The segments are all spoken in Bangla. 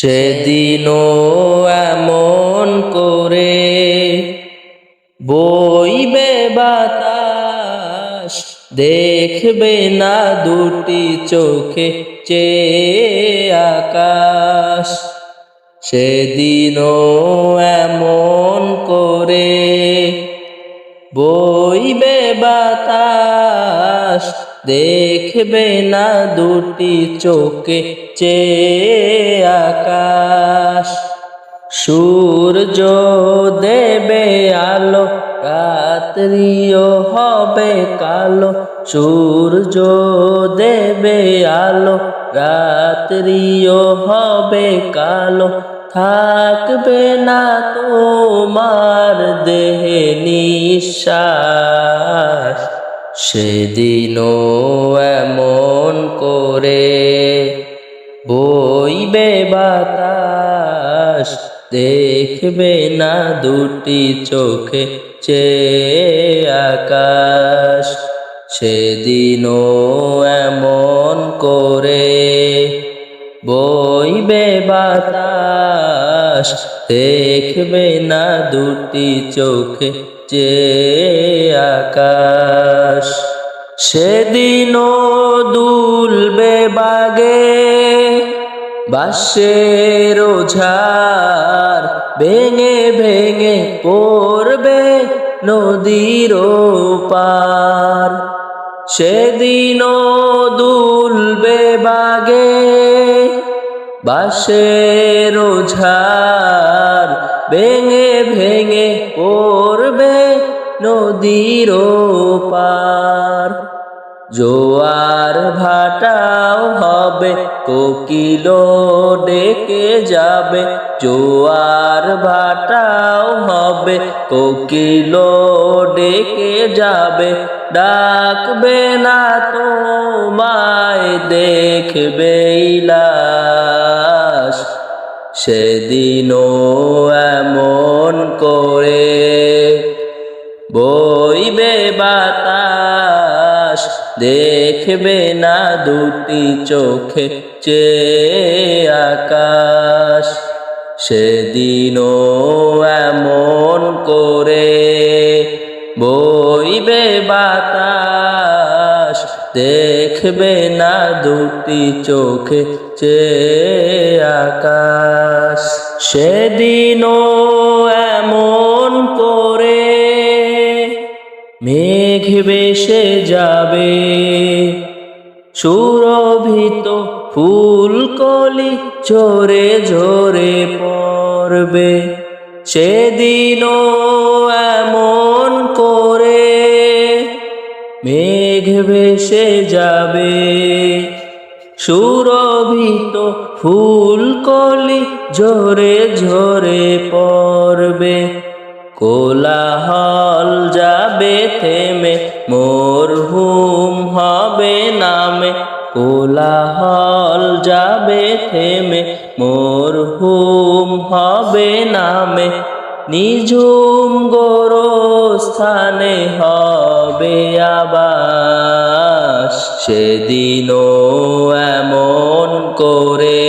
সেদিনও এমন করে বইবে বাতাস, দেখবে না দুটি চোখে চেয়ে আকাশ। সেদিনও এমন করে বইবে বাতাস দেখবে না দুটি চোখে চেয়ে আকাশ। সূর্য দেবে আলো, রাত্রিও হবে কালো। সূর্য দেবে আলো, রাত্রিও হবে কালো। থাকবে না তোমার দেহে নিঃশ্বাস। সেদিনও এমন করে বইবে বাতাস, দেখবে না দুটি চোখে চেয়ে আকাশ। সেদিনও এমন করে বইবে বাতাস দেখবে না দুটি চোখে চেয়ে আকাশ। সেদিনও দুলবে বাগে বাসের ঝাড় ভেঙে ভেঙে পড়বে নদীর পার সেদিনও দুলবে বাগে বাসের ঝাড় ভেঙে ভেঙে পড়বে নদীর পার জোয়ার ভাটাও হবে কোকিল ডেকে যাবে। জোয়ার ভাটাও হবে কোকিল ডেকে যাবে। ডাকবে না তোমায়, দেখবে লাশ সেদিনও এমন করে বইবে বাতাস দেখবে না দুটি চোখে চে আকাশ। সেদিনও এমন দেখবে না দুটি চোখে চেয়ে আকাশ। সেদিনও এমন করে মেঘ বেশে যাবে। সুরভিত ফুলকলি ঝরে ঝরে পড়বে। সেদিনও এমন মেঘ ভেসে যাবে। সুরভিত ফুলকলি ঝরে ঝরে পড়বে। কোলাহল যাবে থেমে, মোর হুম হবে নামে। কোলাহল যাবে থেমে, মোর হুম হবে নামে। নিঝুম গোরস্থানে হবে আবাস। সেদিনও এমন করে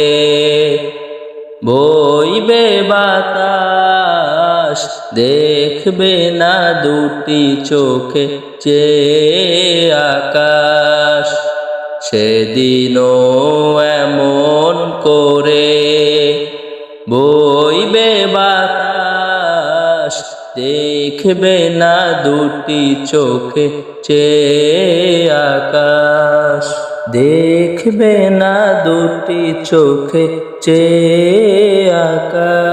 বইবে বাতাস। দেখবে না দুটি চোখে চেয়ে আকাশ। সেদিনও এমন করে বইবে বাতাস দেখবে না দুটি চোখে চেয়ে আকাশ। দেখবে না দুটি চোখে চেয়ে আকাশ।